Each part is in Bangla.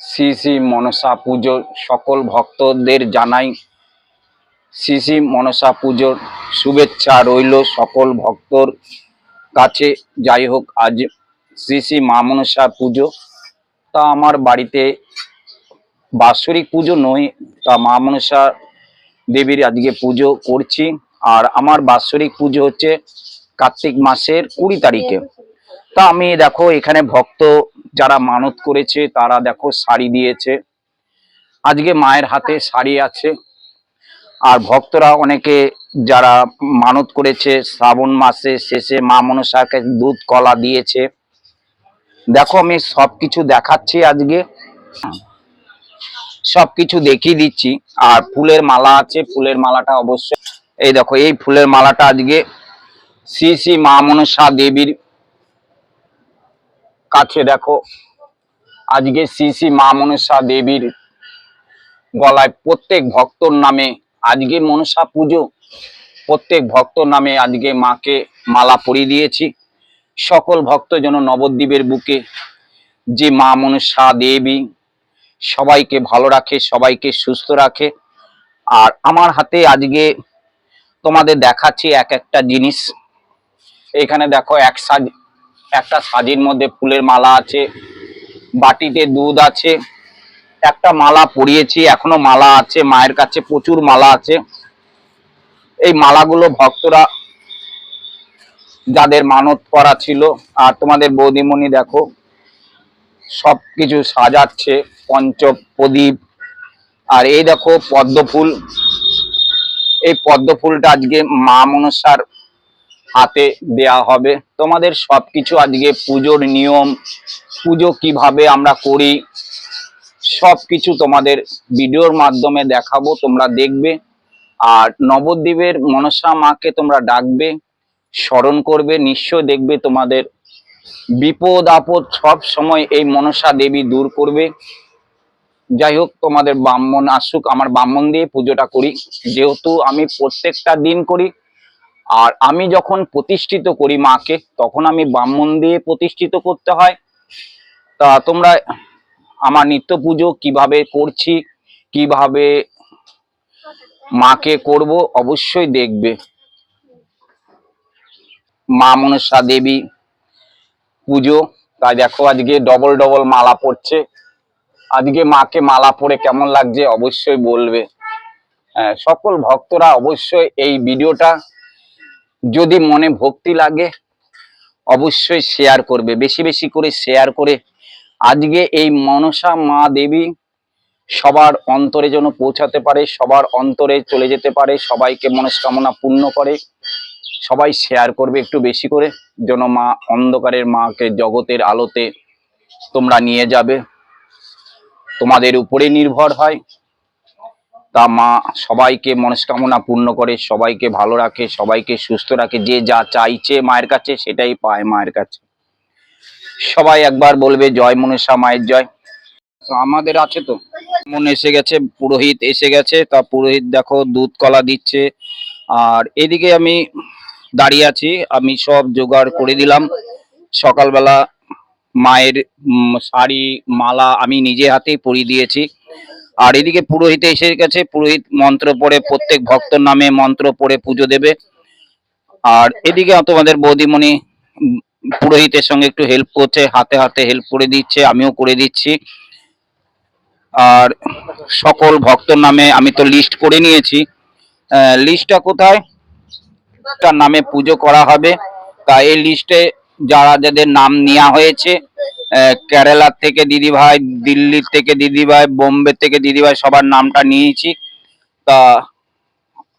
শ্রী শ্রী মনসা পুজো সকল ভক্তদের জানাই। শ্রী শ্রী মনসা পুজোর শুভেচ্ছা রইল সকল ভক্তর কাছে। যাই হোক, আজ শ্রী শ্রী মা মনসা পুজো। তা আমার বাড়িতে বাৎসরিক পুজো নয়, তা মা মনসা দেবীর আজকে পুজো করছি। আর আমার বাৎসরিক পুজো হচ্ছে কার্তিক মাসের কুড়ি তারিখে। তা আমি দেখো, এখানে ভক্ত যারা মানত করেছে, তারা দেখো শাড়ি দিয়েছে। আজকে মায়ের হাতে শাড়ি আছে। আর ভক্তরা অনেকে যারা মানত করেছে, শ্রাবণ মাসে শেষে মা মনসাকে দুধ, কলা দিয়েছে। দেখো আমি সবকিছু দেখাচ্ছি আজকে। সবকিছু দেখিয়ে দিচ্ছি। আর ফুলের মালা আছে, ফুলের মালাটা অবশ্যই এই দেখো, এই ফুলের মালাটা আজকে শ্রী শ্রী মা মনসা দেবীর কাছে দেখো। আজকে শ্রী শ্রী মা মনসা দেবীর গলায় প্রত্যেক ভক্তর নামে আজকে মনসা পুজো, প্রত্যেক ভক্তর নামে আজকে মাকে মালা পরিয়ে দিয়েছি। সকল ভক্ত যেন নবদ্বীপের বুকে যে মা মনসা দেবী সবাইকে ভালো রাখে, সবাইকে সুস্থ রাখে। আর আমার হাতে আজকে তোমাদের দেখাচ্ছি এক একটা জিনিস। এখানে দেখো এক সাজ একটা সাজির মধ্যে ফুলের মালা আছে, বাটিতে দুধ আছে, একটা মালা পরিয়েছি, এখনও মালা আছে, মায়ের কাছে প্রচুর মালা আছে। এই মালাগুলো ভক্তরা যাদের মানত করা ছিল, আর তোমাদের বৌদিমণি দেখো সব কিছু সাজাচ্ছে পঞ্চ প্রদীপ আর এই দেখো পদ্ম ফুল এই পদ্ম ফুলটা আজকে মা মনসার হাতে দেয়া হবে। তোমাদের সব কিছু আজকে পুজোর নিয়ম, পুজো কীভাবে আমরা করি সব কিছু তোমাদের ভিডিওর মাধ্যমে দেখাবো, তোমরা দেখবে। আর নবদ্বীপের মনসা মাকে তোমরা ডাকবে, স্মরণ করবে, নিশ্চয় দেখবে তোমাদের বিপদ, আপদ সব সময় এই মনসা দেবী দূর করবে। যাই হোক, তোমাদের ব্রাহ্মণ আসুক, আমার ব্রাহ্মণ দিয়ে পুজোটা করি। যেহেতু আমি প্রত্যেকটা দিন করি আর আমি যখন প্রতিষ্ঠিত করি মাকে তখন আমি ব্রাহ্মণ দিয়ে প্রতিষ্ঠিত করতে হয়। তা তোমরা আমার নিত্য পুজো কীভাবে করছি কীভাবে মাকে করব অবশ্যই দেখবে। মা মনসা দেবী পুজো। তাই দেখো আজকে ডবল ডবল মালা পড়ছে। আজকে মাকে মালা পরে কেমন লাগছে অবশ্যই বলবে। হ্যাঁ, সকল ভক্তরা অবশ্যই এই ভিডিওটা যদি মনে ভক্তি লাগে, অবশ্যই শেয়ার করবে। বেশি বেশি করে শেয়ার করে আজকে এই মনসা মা দেবী সবার অন্তরে যেন পৌঁছাতে পারে, সবার অন্তরে চলে যেতে পারে, সবাইকে মনস্কামনা পূর্ণ করে, সবাই শেয়ার করবে একটু বেশি করে, যেন মা অন্ধকারের মাকে জগতের আলোতে তোমরা নিয়ে যাবে। তোমাদের উপরে নির্ভর হয়। তা মা সবাইকে মনস্কামনা পূর্ণ করে, সবাইকে ভালো রাখে, সবাইকে সুস্থ রাখে, যে যা চাইছে মায়ের কাছে সেটাই পায় মায়ের কাছে। সবাই একবার বলবে, জয় মনসা মায়ের জয়। আমাদের আছে তো। মন এসে গেছে, পুরোহিত এসে গেছে, তা পুরোহিত দেখো দুধ কলা দিচ্ছে। আর এদিকে আমি দাঁড়িয়ে আছি, আমি সব জোগাড় করে দিলাম। সকালবেলা মায়ের শাড়ি, মালা আমি নিজে হাতেই পরিয়ে দিয়েছি। আর এদিকে পুরোহিত এসে গেছে, পুরোহিত মন্ত্র পড়ে, প্রত্যেক ভক্তর নামে মন্ত্র পড়ে পুজো দেবে। আর এদিকে তোমাদের বৌদিমণি পুরোহিতের সঙ্গে একটু হেল্প করছে, হাতে হাতে হেল্প করে দিচ্ছে, আমিও করে দিচ্ছি। আর সকল ভক্তর নামে আমি তো লিস্ট করে নিয়েছি। লিস্টটা কোথায়? তার নামে পুজো করা হবে। তা এই লিস্টে যারা যাদের নাম নেওয়া হয়েছে কেরালার থেকে দিদিভাই দিল্লির থেকে দিদিভাই, বোম্বে থেকে দিদিভাই সবার নামটা নিয়েছি। তা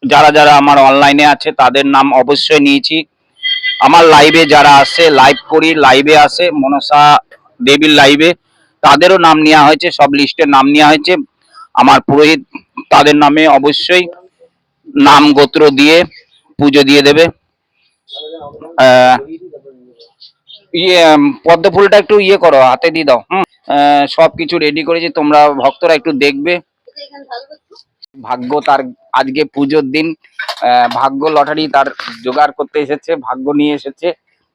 যারা যারা আমার অনলাইনে আছে, তাদের নাম অবশ্যই নিয়েছি। আমার লাইভে যারা আসে লাইভ করি লাইভে আসে, মনসা দেবীর লাইভে তাদেরও নাম নেওয়া হয়েছে, সব লিস্টে নাম নেওয়া হয়েছে। আমার পুরোহিত তাদের নামে অবশ্যই নাম গোত্র দিয়ে পুজো দিয়ে দেবে। ইয়ে পদ্ম ফুলটা একটু ইয়ে করো হাতে দিয়ে দাও হুম? আহ, সবকিছু রেডি করেছি তোমরা ভক্তরা একটু দেখবে। ভাগ্য তার আজকে পুজোর দিন ভাগ্য লটারি তার জোগাড় করতে এসেছে ভাগ্য নিয়ে এসেছে।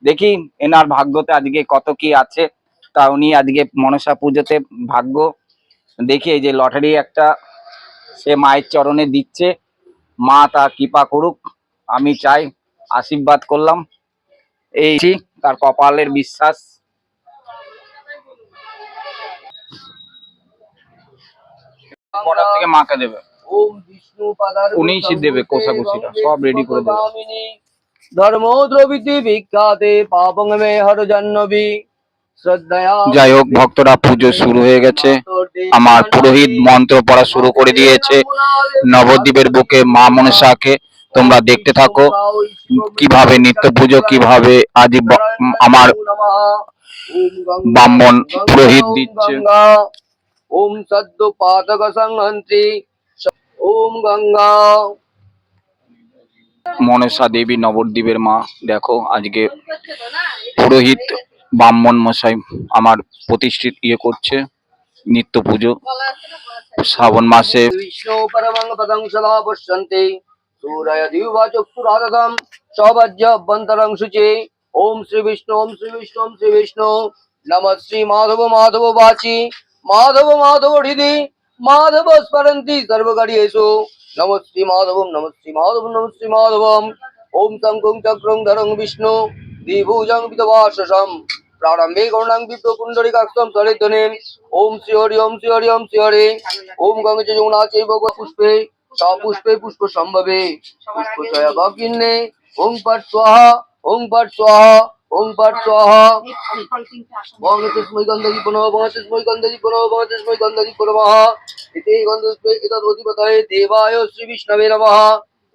দেখি এনার ভাগ্যতে আজকে কত কি আছে। তা উনি আজকে মনসা পুজোতে ভাগ্য দেখি এই যে লটারি একটা সে মায়ের চরণে দিচ্ছে। মা তা কৃপা করুক আমি চাই আশীর্বাদ করলাম। এই তার কপালের বিশ্বাস। থেকে মাকে দেবে। ওম বিষ্ণু পাদার উনিই দেবে, কোষাকুষিটা, সব ready করে দেবে। ধর্ম দ্রবিতি বিখ্যাতে পাপং মে হর জাহ্নবী যাই হোক ভক্তরা পুজো শুরু হয়ে গেছে। আমার পুরোহিত মন্ত্র পড়া শুরু করে দিয়েছে। নবদ্বীপের বুকে মা মনসাকে তোমরা দেখতে থাকো কীভাবে নিত্য পুজো কীভাবে আজ আমার ব্রাহ্মণ পুরোহিত দিচ্ছে। ওম সদ্য পাতক সংহন্ত্রী ওম গঙ্গা। মনসা দেবী নবদ্বীপের মা দেখো আজকে পুরোহিত ব্রাহ্মণ মশাই আমার প্রতিষ্ঠিত ইয়ে করছে নিত্য পুজো। শ্রাবণ মাসে বিষ্ণু পরমং পদং সদা পশ্যন্তে। সূরয় দিবা চক্ষুরাদগম সবজ্য অভ্যন্তরং শুচি ওম শ্রী বিষ্ণু ওম শ্রী বিষ্ণু ওম শ্রী বিষ্ণু নম শ্রী মাধব মাধব বাচি মাধব মাধব হৃদি মাধব স্মরন্তি সর্বগাড়িয়েষু নম শ্রী মাধবম নম শ্রী মাধবম নম শ্রী মাধবম ওম শঙ্কুং চক্রং ধরং বিষ্ণু দ্বিভুজং বিদবাসসম প্রারম্ভে গৌণাং বিপ্র পুণ্ডরিকাক্ষম সরিধ্বনিম ওম শ্রী হরি ওম শ্রী হরি ওম শ্রী হরি ওম গঙ্গে চ যমুনা চৈব গো পুষ্পে সপুষ্পে পুষ্প সম্ভবে। পুষ্প চয় গিন্নে ওম পট স্বাহা ওম পট স্বাহা ওম পট স্বাহা। বঙ্গতেস্মৈ গন্ধি পুনঃ বঙ্গতেস্মৈ গন্ধি পুনঃ বঙ্গতেস্মৈ গন্ধি পুনঃ ইতি গন্ধস্মৈ এতদ অধিপতয়ে দেবায় শ্রী বিষ্ণবে নমঃ।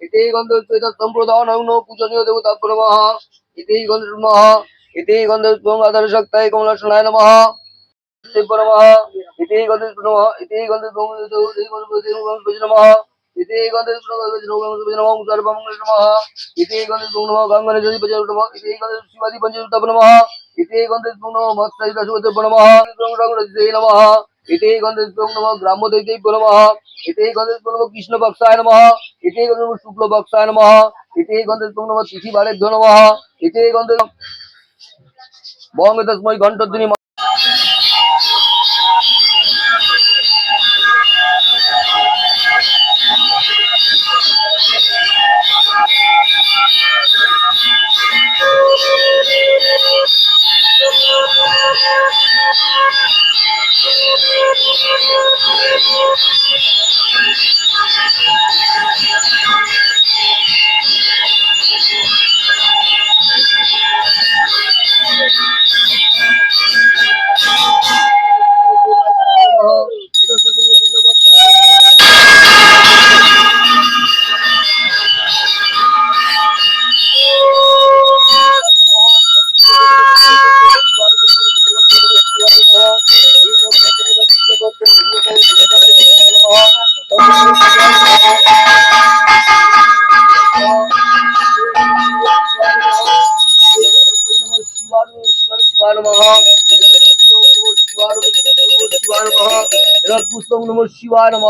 ইতি গন্ধস্মৈ এতদ সম্প্রদানং নো পূজনীয় দেবতা নমঃ ইতি গন্ধ নমঃ। ইতি গন্ধস্মৈ আদর শক্তায় কমলাসনায় নমঃ। শিব নমঃ। ইতি গন্ধস্মৈ নমঃ ইতি গন্ধস্মৈ নমঃ। ইতি গন্ধস্মৈ নমঃ সর্বমঙ্গল নমঃ ইতি গন্ধস্মৈ নমঃ গঙ্গনে যদি পজে নমঃ ইতি গন্ধস্মৈ শিবাদি পঞ্চতপ নমঃ ইতি গন্ধস্মৈ নমঃ মৎসরিত সুদেব নমঃ রঙ্গরঙ্গরজে নমঃ ইতি গন্ধস্মৈ নমঃ গ্রাম্য দৈত্যৈ নমঃ ইতি গন্ধস্মৈ নমঃ কৃষ্ণ বক্সায় নমঃ ইতি গন্ধস্মৈ শুক্ল বক্সায় নমঃ ইতি গন্ধস্মৈ নমঃ তিথি বারেভ্য নমঃ ইতি গন্ধ বঙ্গ তস্মৈ পুষ্পং নম শিবায় নম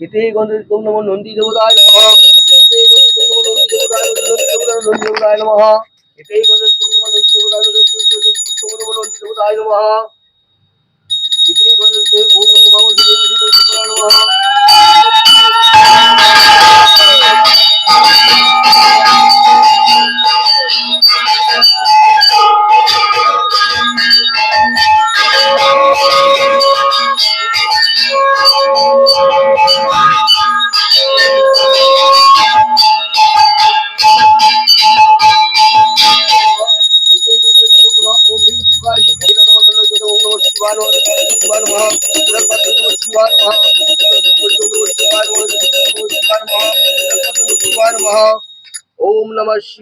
এতে গন্ধম নম নন্দী দেবতায় নম এতে গন্ধ নম নন্দী দেবতায় নম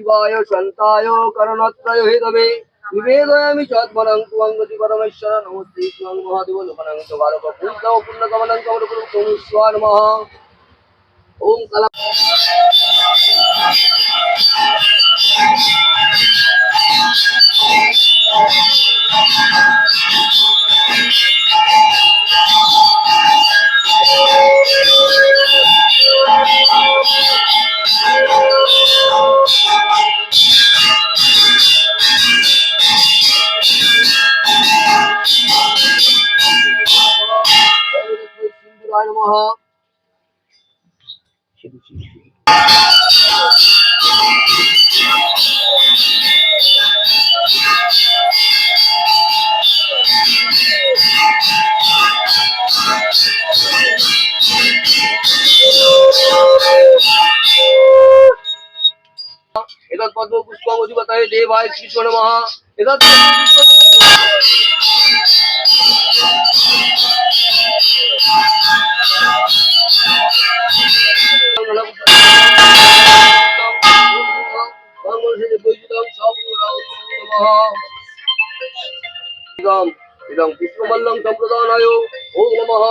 शिवाय शान्ताय करणत्रय हितवे निवेदयामि चात्मनं त्वं गति परमेश्वर, नमस्ते त्वं महादेव लोकनं च बालक पूर्णव कमलं च मरुकुरु स्वान नमः ओम कला Thank you. Namaha. Shibhi Shibhi. অধিপতয়ে দেবায় Krishna নমঃ এতৎ ইদং কৃষ্ণমল্লং সম্প্রদানায় ওম নমঃ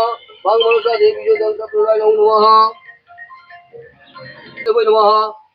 বাংমনসা দেবী যোগং সম্প্রদায় ওম নমঃ দেবৈ নমঃ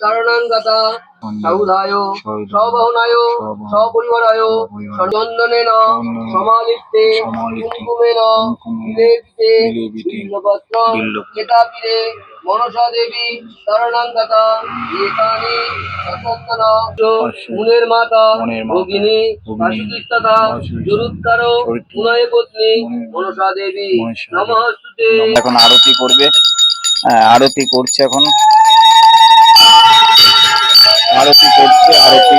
চারণাঙ্গতা সৌধায় সবহনায় সপরিবারায় সচন্দনেন সমালিপ্তে কুমকুমেন বিলেপিতে বিল্লপত্রং কেতাপিরে মনসা দেবী চারণাঙ্গতা এতানি মুনের মাতা ভগিনী জরুৎকার পত্নী মনসা দেবী নমস্তুতে এখন আরতি করবে। আরতি করছে এখন। আরতি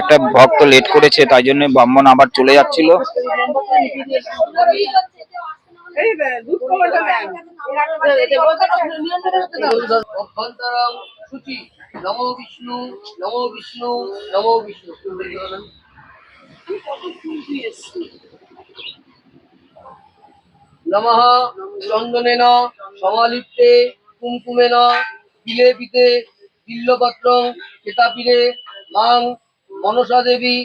একটা ভক্ত লেট করেছে, তাই জন্য ব্রাহ্মণ আবার চলে যাচ্ছিল। নমো বিষ্ণু নমো বিষ্ণু নমো বিষ্ণু নমঃ সমালিপ্তে, কুমকুমেন বিলেপিতে বিল্লপত্রং কেতাপিরে মাং মনসা দেবী